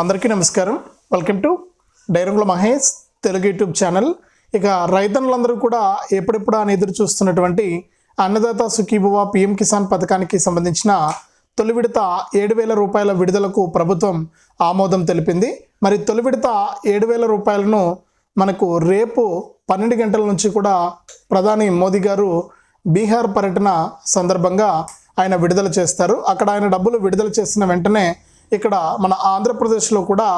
అందరికీ నమస్కారం. Welcome to డైరంగుల మహేష్ తెలుగు యూట్యూబ్ ఛానల్. ఇక రైతన్నులందరూ కూడా ఎప్పుడెప్పుడు అని ఎదురు చూస్తున్నటువంటి అన్నదాత సుఖీభువ పిఎం కిసాన్ పథకానికి సంబంధించిన తొలి విడత ఏడు వేల రూపాయల విడుదలకు ప్రభుత్వం ఆమోదం తెలిపింది. మరి తొలి విడత ఏడు వేల రూపాయలను మనకు రేపు పన్నెండు గంటల నుంచి కూడా ప్రధాని మోదీ గారు బీహార్ పర్యటన సందర్భంగా ఆయన విడుదల చేస్తారు. అక్కడ ఆయన డబ్బులు విడుదల చేసిన వెంటనే ఇక్కడ మన ఆంధ్రప్రదేశ్లో కూడా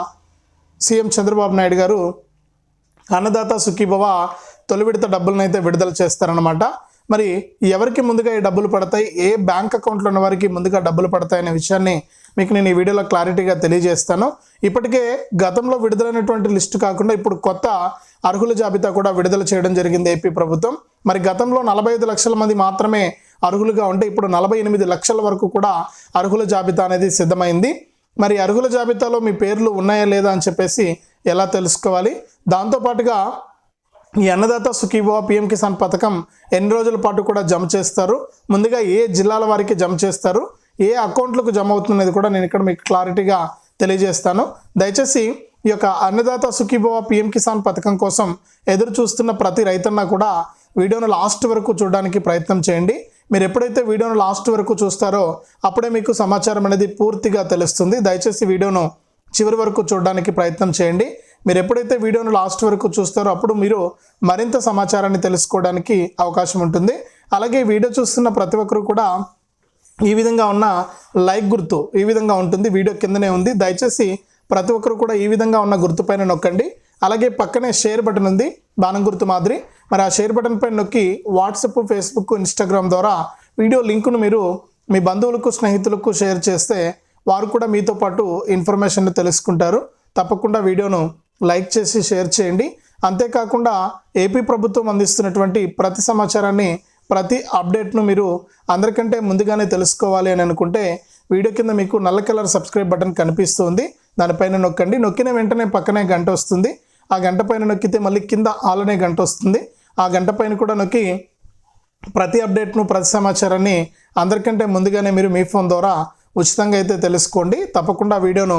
సీఎం చంద్రబాబు నాయుడు గారు అన్నదాత సుఖీభవ తొలి విడత డబ్బులనైతే విడుదల చేస్తారనమాట మరి ఎవరికి ముందుగా ఈ డబ్బులు పడతాయి? ఏ బ్యాంక్ అకౌంట్లో ఉన్న వారికి ముందుగా డబ్బులు పడతాయి అనే విషయాన్ని మీకు నేను ఈ వీడియోలో క్లారిటీగా తెలియజేస్తాను. ఇప్పటికే గతంలో విడుదలైనటువంటి లిస్టు కాకుండా ఇప్పుడు కొత్త అర్హుల జాబితా కూడా విడుదల చేయడం జరిగింది ఏపీ ప్రభుత్వం. మరి గతంలో నలభై ఐదు లక్షల మంది మాత్రమే అర్హులుగా ఉంటే ఇప్పుడు నలభై ఎనిమిది లక్షల వరకు కూడా అర్హుల జాబితా అనేది సిద్ధమైంది. మరి అర్హుల జాబితాలో మీ పేర్లు ఉన్నాయా లేదా అని చెప్పేసి ఎలా తెలుసుకోవాలి? దాంతోపాటుగా ఈ అన్నదాత సుఖీభవ పిఎం కిసాన్ పథకం ఎన్ని రోజుల పాటు కూడా జమ చేస్తారు? ముందుగా ఏ జిల్లాల వారికి జమ చేస్తారు? ఏ అకౌంట్లకు జమ అవుతున్నది కూడా నేను ఇక్కడ మీకు క్లారిటీగా తెలియజేస్తాను. దయచేసి ఈ యొక్క అన్నదాత సుఖీభవ పిఎం కిసాన్ పథకం కోసం ఎదురు చూస్తున్న ప్రతి రైతన్న కూడా వీడియోను లాస్ట్ వరకు చూడడానికి ప్రయత్నం చేయండి. మీరు ఎప్పుడైతే వీడియోను లాస్ట్ వరకు చూస్తారో అప్పుడే మీకు సమాచారం అనేది పూర్తిగా తెలుస్తుంది. దయచేసి వీడియోను చివరి వరకు చూడడానికి ప్రయత్నం చేయండి. మీరు ఎప్పుడైతే వీడియోను లాస్ట్ వరకు చూస్తారో అప్పుడు మీరు మరింత సమాచారాన్ని తెలుసుకోవడానికి అవకాశం ఉంటుంది. అలాగే వీడియో చూస్తున్న ప్రతి ఒక్కరు కూడా ఈ విధంగా ఉన్న లైక్ గుర్తు ఈ విధంగా ఉంటుంది. వీడియో కిందనే ఉంది. దయచేసి ప్రతి ఒక్కరు కూడా ఈ విధంగా ఉన్న గుర్తు పైన నొక్కండి. అలాగే పక్కనే షేర్ బటన్ ఉంది బాణం గుర్తు మాదిరి. మరి ఆ షేర్ బటన్ పైన నొక్కి వాట్సాప్ ఫేస్బుక్ ఇన్స్టాగ్రామ్ ద్వారా వీడియో లింకును మీరు మీ బంధువులకు స్నేహితులకు షేర్ చేస్తే వారు కూడా మీతో పాటు ఇన్ఫర్మేషన్ తెలుసుకుంటారు. తప్పకుండా వీడియోను లైక్ చేసి షేర్ చేయండి. అంతేకాకుండా ఏపీ ప్రభుత్వం అందిస్తున్నటువంటి ప్రతి సమాచారాన్ని ప్రతి అప్డేట్ను మీరు అందరికంటే ముందుగానే తెలుసుకోవాలి అని అనుకుంటే వీడియో కింద మీకు నల్ల కలర్ సబ్స్క్రైబ్ బటన్ కనిపిస్తుంది. దానిపైన నొక్కండి. నొక్కిన వెంటనే పక్కనే గంట వస్తుంది. ఆ గంట పైన నొక్కితే మళ్ళీ కింద ఆలనే గంట వస్తుంది. ఆ గంట పైన కూడా నొక్కి ప్రతి అప్డేట్ను ప్రతి సమాచారాన్ని అందరికంటే ముందుగానే మీరు మీ ఫోన్ ద్వారా ఉచితంగా అయితే తెలుసుకోండి. తప్పకుండా వీడియోను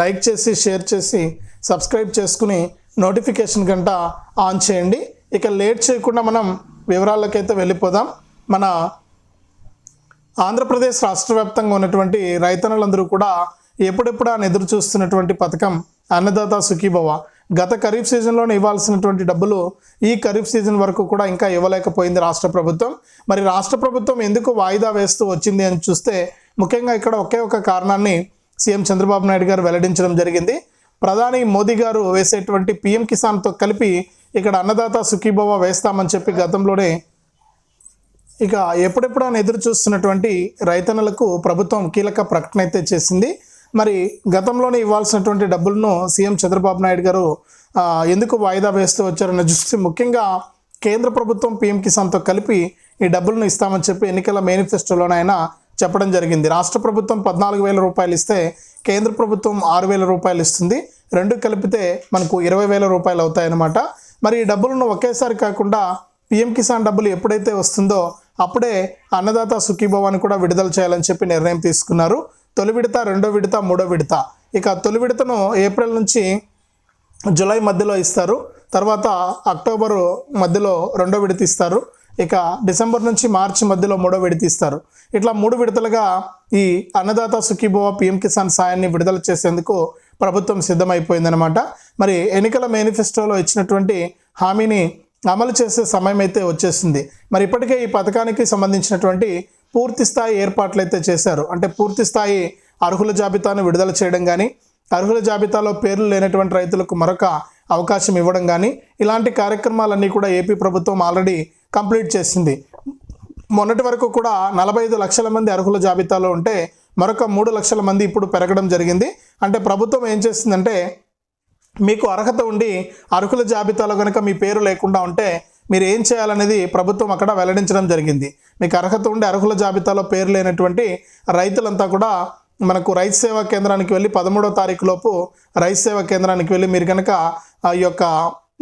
లైక్ చేసి షేర్ చేసి సబ్స్క్రైబ్ చేసుకుని నోటిఫికేషన్ గంట ఆన్ చేయండి. ఇక లేట్ చేయకుండా మనం వివరాలకైతే వెళ్ళిపోదాం. మన ఆంధ్రప్రదేశ్ రాష్ట్ర వ్యాప్తంగా ఉన్నటువంటి రైతన్నులందరూ కూడా ఎప్పుడెప్పుడు అని ఎదురు చూస్తున్నటువంటి పథకం అన్నదాత సుఖీభవ. గత ఖరీఫ్ సీజన్లోనే ఇవ్వాల్సినటువంటి డబ్బులు ఈ ఖరీఫ్ సీజన్ వరకు కూడా ఇంకా ఇవ్వలేకపోయింది రాష్ట్ర ప్రభుత్వం. మరి రాష్ట్ర ప్రభుత్వం ఎందుకు వాయిదా వేస్తూ వచ్చింది అని చూస్తే ముఖ్యంగా ఇక్కడ ఒకే ఒక కారణాన్ని సీఎం చంద్రబాబు నాయుడు గారు వెల్లడించడం జరిగింది. ప్రధాని మోదీ గారు వేసేటువంటి పిఎం కిసాన్తో కలిపి ఇక్కడ అన్నదాత సుఖీభవ వేస్తామని చెప్పి గతంలోనే ఇక ఎప్పుడెప్పుడు అని ఎదురు చూస్తున్నటువంటి రైతన్నలకు ప్రభుత్వం కీలక ప్రకటన అయితే చేసింది. మరి గతంలోనే ఇవ్వాల్సినటువంటి డబ్బులను సీఎం చంద్రబాబు నాయుడు గారు ఎందుకు వాయిదా వేస్తూ వచ్చారని చూస్తే ముఖ్యంగా కేంద్ర ప్రభుత్వం పీఎం కిసాన్తో కలిపి ఈ డబ్బులను ఇస్తామని చెప్పి ఎన్నికల మేనిఫెస్టోలోనే ఆయన చెప్పడం జరిగింది. రాష్ట్ర ప్రభుత్వం పద్నాలుగు వేల రూపాయలు ఇస్తే కేంద్ర ప్రభుత్వం ఆరు వేల రూపాయలు ఇస్తుంది. రెండు కలిపితే మనకు ఇరవై వేల రూపాయలు అవుతాయన్నమాట. మరి ఈ డబ్బులను ఒకేసారి కాకుండా పిఎం కిసాన్ డబ్బులు ఎప్పుడైతే వస్తుందో అప్పుడే అన్నదాత సుఖీభవాన్ని కూడా విడుదల చేయాలని చెప్పి నిర్ణయం తీసుకున్నారు. తొలి విడత రెండో విడత మూడో విడత. ఇక తొలి విడతను ఏప్రిల్ నుంచి జూలై మధ్యలో ఇస్తారు. తర్వాత అక్టోబరు మధ్యలో రెండో విడత ఇస్తారు. ఇక డిసెంబర్ నుంచి మార్చి మధ్యలో మూడో విడత ఇస్తారు. ఇట్లా మూడు విడతలుగా ఈ అన్నదాత సుఖీభవ పిఎం కిసాన్ సాయాన్ని విడుదల చేసేందుకు ప్రభుత్వం సిద్ధమైపోయిందనమాట మరి ఎన్నికల మేనిఫెస్టోలో ఇచ్చినటువంటి హామీని అమలు చేసే సమయం అయితే వచ్చేసింది మరి ఇప్పటికే ఈ పథకానికి సంబంధించినటువంటి పూర్తి స్థాయి ఏర్పాట్లు అయితే చేశారు. అంటే పూర్తి స్థాయి అర్హుల జాబితాను విడుదల చేయడం కానీ అర్హుల జాబితాలో పేర్లు లేనటువంటి రైతులకు మరొక అవకాశం ఇవ్వడం కానీ ఇలాంటి కార్యక్రమాలన్నీ కూడా ఏపీ ప్రభుత్వం ఆల్రెడీ కంప్లీట్ చేసింది. మొన్నటి వరకు కూడా నలభై ఐదు లక్షల మంది అర్హుల జాబితాలో ఉంటే మరొక మూడు లక్షల మంది ఇప్పుడు పెరగడం జరిగింది. అంటే ప్రభుత్వం ఏం చేస్తుందంటే మీకు అర్హత ఉండి అర్హుల జాబితాలో కనుక మీ పేరు లేకుండా ఉంటే మీరు ఏం చేయాలనేది ప్రభుత్వం అక్కడ వెల్లడించడం జరిగింది. మీకు అర్హత ఉండే అర్హుల జాబితాలో పేరు లేనటువంటి రైతులంతా కూడా మనకు రైతు సేవా కేంద్రానికి వెళ్ళి పదమూడో తారీఖు లోపు రైతు సేవా కేంద్రానికి వెళ్ళి మీరు కనుక ఆ యొక్క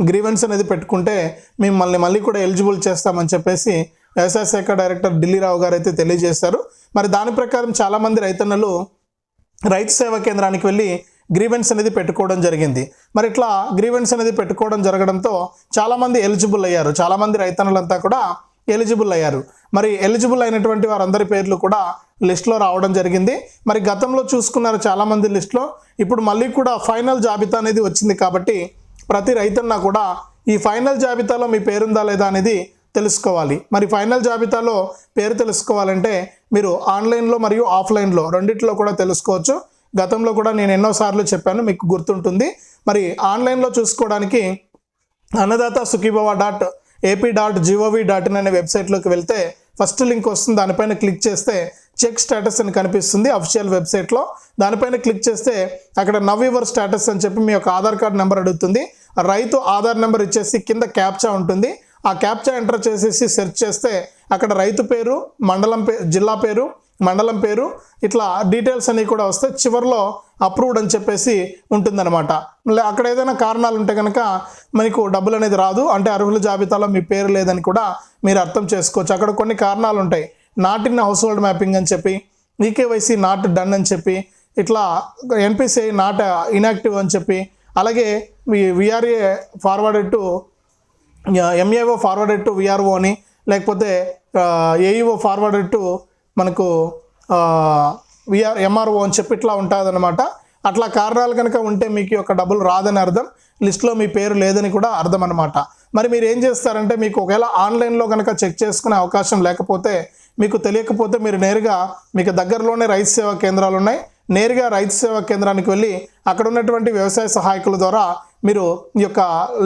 గ్రీవెన్స్ అనేది పెట్టుకుంటే మిమ్మల్ని మళ్ళీ కూడా ఎలిజిబుల్ చేస్తామని చెప్పేసి వ్యవసాయ శాఖ డైరెక్టర్ ఢిల్లీరావు గారు అయితే తెలియజేశారు. మరి దాని ప్రకారం చాలామంది రైతన్నలు రైతు సేవా కేంద్రానికి వెళ్ళి గ్రీవెన్స్ అనేది పెట్టుకోవడం జరిగింది. మరి ఇట్లా గ్రీవెన్స్ అనేది పెట్టుకోవడం జరగడంతో చాలామంది ఎలిజిబుల్ అయ్యారు. చాలామంది రైతన్నులంతా కూడా ఎలిజిబుల్ అయ్యారు. మరి ఎలిజిబుల్ అయినటువంటి వారందరి పేర్లు కూడా లిస్ట్లో రావడం జరిగింది. మరి గతంలో చూసుకున్నారు చాలామంది లిస్ట్లో. ఇప్పుడు మళ్ళీ కూడా ఫైనల్ జాబితా అనేది వచ్చింది కాబట్టి ప్రతి రైతన్న కూడా ఈ ఫైనల్ జాబితాలో మీ పేరుందా లేదా అనేది తెలుసుకోవాలి. మరి ఫైనల్ జాబితాలో పేరు తెలుసుకోవాలంటే మీరు ఆన్లైన్లో మరియు ఆఫ్లైన్లో రెండిట్లో కూడా తెలుసుకోవచ్చు. గతంలో కూడా నేను ఎన్నోసార్లు చెప్పాను మీకు గుర్తుంటుంది. మరి ఆన్లైన్లో చూసుకోవడానికి Annadata Sukhibhava dot AP dot G O V dot in అనే వెబ్సైట్లోకి వెళ్తే ఫస్ట్ లింక్ వస్తుంది. దానిపైన క్లిక్ చేస్తే చెక్ స్టేటస్ అని కనిపిస్తుంది అఫిషియల్ వెబ్సైట్లో. దానిపైన క్లిక్ చేస్తే అక్కడ నవ్ యువర్ స్టేటస్ అని చెప్పి మీ యొక్క ఆధార్ కార్డ్ నెంబర్ అడుగుతుంది. రైతు ఆధార్ నెంబర్ ఇచ్చేసి కింద క్యాప్చా ఉంటుంది. ఆ క్యాప్చా ఎంటర్ చేసేసి సెర్చ్ చేస్తే అక్కడ రైతు పేరు మండలం పే జిల్లా పేరు మండలం పేరు ఇట్లా డీటెయిల్స్ అన్నీ కూడా వస్తే చివరిలో అప్రూవ్డ్ అని చెప్పేసి ఉంటుందన్నమాట. మళ్ళీ అక్కడ ఏదైనా కారణాలు ఉంటే కనుక మనకు డబ్బులు అనేది రాదు. అంటే అర్హుల జాబితాలో మీ పేరు లేదని కూడా మీరు అర్థం చేసుకోవచ్చు. అక్కడ కొన్ని కారణాలు ఉంటాయి. Not in house hold mapping అని చెప్పి ఈకేవైసీ నాట్ డన్ అని చెప్పి ఇట్లా ఎన్పిసిఐ నాట్ ఇన్యాక్టివ్ అని చెప్పి అలాగే మీ VRA forwarded to MAO forwarded to VRO అని లేకపోతే ఏఈఓ ఫార్వర్డెడ్ టు మనకు విఆర్ ఎంఆర్ఓ అని చెప్పి ఇట్లా ఉంటుందన్నమాట. అట్లా కారణాలు కనుక ఉంటే మీకు యొక్క డబ్బులు రాదని అర్థం. లిస్ట్లో మీ పేరు లేదని కూడా అర్థం అనమాట మరి మీరు ఏం చేస్తారంటే మీకు ఒకవేళ ఆన్లైన్లో కనుక చెక్ చేసుకునే అవకాశం లేకపోతే మీకు తెలియకపోతే మీరు నేరుగా మీకు దగ్గరలోనే రైతు సేవా కేంద్రాలు ఉన్నాయి. నేరుగా రైతు సేవా కేంద్రానికి వెళ్ళి అక్కడ ఉన్నటువంటి వ్యవసాయ సహాయకుల ద్వారా మీరు ఈ యొక్క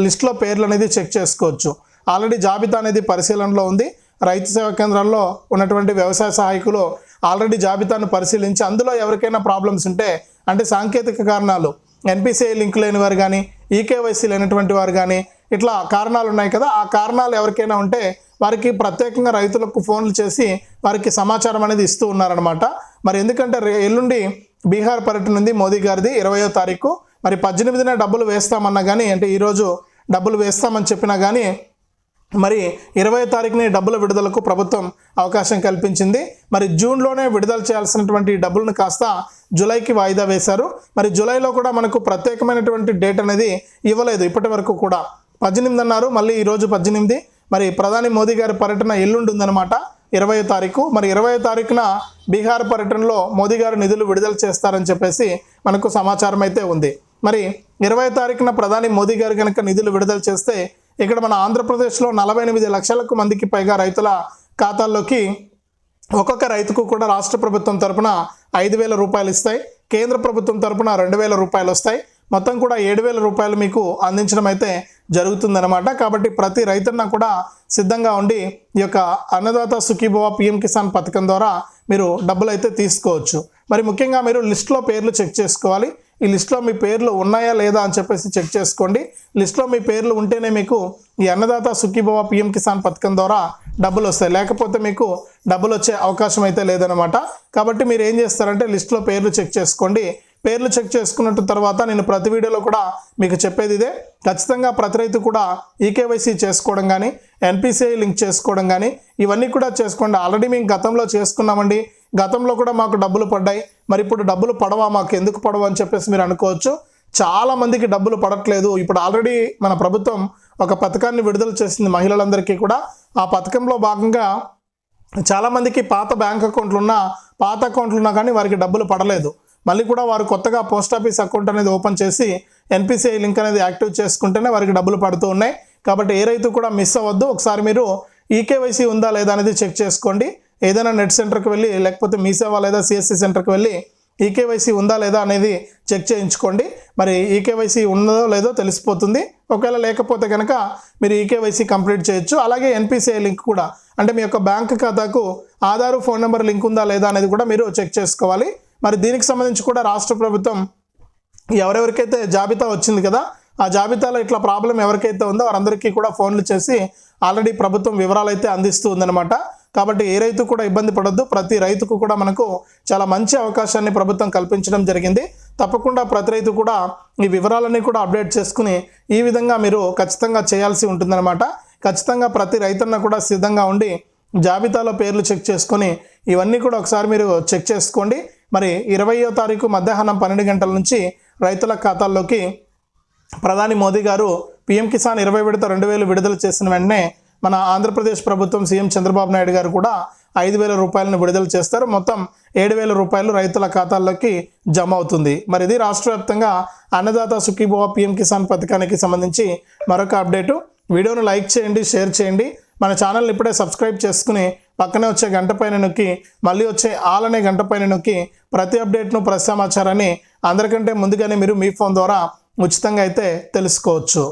లిస్ట్లో పేర్లు అనేది చెక్ చేసుకోవచ్చు. ఆల్రెడీ జాబితా అనేది పరిశీలనలో ఉంది. రైతు సేవా కేంద్రాల్లో ఉన్నటువంటి వ్యవసాయ సహాయకులు ఆల్రెడీ జాబితాను పరిశీలించి అందులో ఎవరికైనా ప్రాబ్లమ్స్ ఉంటే అంటే సాంకేతిక కారణాలు ఎన్పిసిఐ లింక్ లేని వారు కానీ ఈకేవైసీ లేనటువంటి వారు కానీ ఇట్లా కారణాలు ఉన్నాయి కదా ఆ కారణాలు ఎవరికైనా ఉంటే వారికి ప్రత్యేకంగా రైతులకు ఫోన్లు చేసి వారికి సమాచారం అనేది ఇస్తూ ఉన్నారనమాట మరి ఎందుకంటే రే ఎల్లుండి బీహార్ పర్యటన ఉంది మోదీ గారిది ఇరవయో తారీఖు. మరి పద్దెనిమిదిన డబ్బులు వేస్తామన్నా కానీ అంటే ఈరోజు డబ్బులు వేస్తామని చెప్పినా కానీ మరి ఇరవై తారీఖుని డబ్బుల విడుదలకు ప్రభుత్వం అవకాశం కల్పించింది. మరి జూన్లోనే విడుదల చేయాల్సినటువంటి డబ్బులను కాస్త జూలైకి వాయిదా వేశారు. మరి జూలైలో కూడా మనకు ప్రత్యేకమైనటువంటి డేట్ అనేది ఇవ్వలేదు ఇప్పటి వరకు కూడా. పద్దెనిమిది అన్నారు మళ్ళీ ఈరోజు పద్దెనిమిది. మరి ప్రధాని మోదీ గారి పర్యటన ఎల్లుండి ఉందన్నమాట ఇరవై తారీఖు. మరి ఇరవై తారీఖున బీహార్ పర్యటనలో మోదీ గారు నిధులు విడుదల చేస్తారని చెప్పేసి మనకు సమాచారం అయితే ఉంది. మరి ఇరవై తారీఖున ప్రధాని మోదీ గారు కనుక నిధులు విడుదల చేస్తే ఇక్కడ మన ఆంధ్రప్రదేశ్లో నలభై ఎనిమిది లక్షలకు మందికి పైగా రైతుల ఖాతాల్లోకి ఒక్కొక్క రైతుకు కూడా రాష్ట్ర ప్రభుత్వం తరపున ఐదు వేల రూపాయలు ఇస్తాయి. కేంద్ర ప్రభుత్వం తరపున రెండు వేల రూపాయలు వస్తాయి. మొత్తం కూడా ఏడు వేల రూపాయలు మీకు అందించడం అయితే జరుగుతుందన్నమాట. కాబట్టి ప్రతి రైతున్న కూడా సిద్ధంగా ఉండి ఈ యొక్క అన్నదాత సుఖీభవ పిఎం కిసాన్ పథకం ద్వారా మీరు డబ్బులు అయితే తీసుకోవచ్చు. మరి ముఖ్యంగా మీరు లిస్ట్లో పేర్లు చెక్ చేసుకోవాలి. ఈ లిస్ట్లో మీ పేర్లు ఉన్నాయా లేదా అని చెప్పేసి చెక్ చేసుకోండి. లిస్ట్లో మీ పేర్లు ఉంటేనే మీకు ఈ అన్నదాత సుఖీభవ పిఎం కిసాన్ పథకం ద్వారా డబ్బులు వస్తాయి. లేకపోతే మీకు డబ్బులు వచ్చే అవకాశం అయితే లేదనమాట కాబట్టి మీరు ఏం చేస్తారంటే లిస్ట్లో పేర్లు చెక్ చేసుకోండి. పేర్లు చెక్ చేసుకున్నట్టు తర్వాత నేను ప్రతి వీడియోలో కూడా మీకు చెప్పేది ఇదే. ఖచ్చితంగా ప్రతి రైతు కూడా ఈకేవైసీ చేసుకోవడం కానీ ఎన్పిసిఐ లింక్ చేసుకోవడం కానీ ఇవన్నీ కూడా చేసుకోండి. ఆల్రెడీ మేము గతంలో చేసుకున్నామండి. గతంలో కూడా మాకు డబ్బులు పడ్డాయి. మరి ఇప్పుడు డబ్బులు పడవా? మాకు ఎందుకు పడవా? అని చెప్పేసి మీరు అనుకోవచ్చు. చాలా మందికి డబ్బులు పడట్లేదు. ఇప్పుడు ఆల్రెడీ మన ప్రభుత్వం ఒక పథకాన్ని విడుదల చేసింది మహిళలందరికీ కూడా. ఆ పథకంలో భాగంగా చాలామందికి పాత బ్యాంక్ అకౌంట్లు ఉన్నా పాత అకౌంట్లు ఉన్నా కానీ వారికి డబ్బులు పడలేదు. మళ్ళీ కూడా వారు కొత్తగా పోస్ట్ ఆఫీస్ అకౌంట్ అనేది ఓపెన్ చేసి ఎన్పిసిఐ లింక్ అనేది యాక్టివ్ చేసుకుంటేనే వారికి డబ్బులు పడుతూ ఉన్నాయి. కాబట్టి ఏ రైతు కూడా మిస్ అవ్వద్దు. ఒకసారి మీరు ఈకేవైసీ ఉందా లేదా అనేది చెక్ చేసుకోండి. ఏదైనా నెట్ సెంటర్కి వెళ్ళి లేకపోతే మీ సేవ లేదా సిఎస్సి సెంటర్కి వెళ్ళి ఈకేవైసీ ఉందా లేదా అనేది చెక్ చేయించుకోండి. మరి ఈకేవైసీ ఉందో లేదో తెలిసిపోతుంది. ఒకవేళ లేకపోతే కనుక మీరు ఈకేవైసీ కంప్లీట్ చేయొచ్చు. అలాగే ఎన్పిసిఐ లింక్ కూడా. అంటే మీ యొక్క బ్యాంక్ ఖాతాకు ఆధారు ఫోన్ నెంబర్ లింక్ ఉందా లేదా అనేది కూడా మీరు చెక్ చేసుకోవాలి. మరి దీనికి సంబంధించి కూడా రాష్ట్ర ప్రభుత్వం ఎవరెవరికైతే జాబితా వచ్చింది కదా ఆ జాబితాలో ఇట్లా ప్రాబ్లం ఎవరికైతే ఉందో వారందరికీ కూడా ఫోన్లు చేసి ఆల్రెడీ ప్రభుత్వం వివరాలు అయితే అందిస్తూ ఉందన్నమాట. కాబట్టి ఏ రైతు కూడా ఇబ్బంది పడొద్దు. ప్రతి రైతుకు కూడా మనకు చాలా మంచి అవకాశాన్ని ప్రభుత్వం కల్పించడం జరిగింది. తప్పకుండా ప్రతి రైతు కూడా ఈ వివరాలన్నీ కూడా అప్డేట్ చేసుకుని ఈ విధంగా మీరు ఖచ్చితంగా చేయాల్సి ఉంటుందన్నమాట. ఖచ్చితంగా ప్రతి రైతన్న కూడా సిద్ధంగా ఉండి జాబితాలో పేర్లు చెక్ చేసుకొని ఇవన్నీ కూడా ఒకసారి మీరు చెక్ చేసుకోండి. మరి ఇరవయో తారీఖు మధ్యాహ్నం పన్నెండు గంటల నుంచి రైతుల ఖాతాల్లోకి ప్రధాని మోదీ గారు పీఎం కిసాన్ ఇరవై విడత రెండు వేలు విడుదల చేసిన వెంటనే మన ఆంధ్రప్రదేశ్ ప్రభుత్వం సీఎం చంద్రబాబు నాయుడు గారు కూడా ఐదు వేల రూపాయలను విడుదల చేస్తారు. మొత్తం ఏడు వేల రూపాయలు రైతుల ఖాతాల్లోకి జమ అవుతుంది. మరి ఇది రాష్ట్ర వ్యాప్తంగా అన్నదాత సుఖీభవ పిఎం కిసాన్ పథకానికి సంబంధించి మరొక అప్డేటు. వీడియోను లైక్ చేయండి షేర్ చేయండి. మన ఛానల్ని ఇప్పుడే సబ్స్క్రైబ్ చేసుకుని పక్కనే వచ్చే గంట పైన నొక్కి మళ్ళీ వచ్చే ఆల్ అనే గంట పైన నొక్కి ప్రతి అప్డేట్ను ప్రతి సమాచారాన్ని అందరికంటే ముందుగానే మీరు మీ ఫోన్ ద్వారా ఉచితంగా అయితే తెలుసుకోవచ్చు.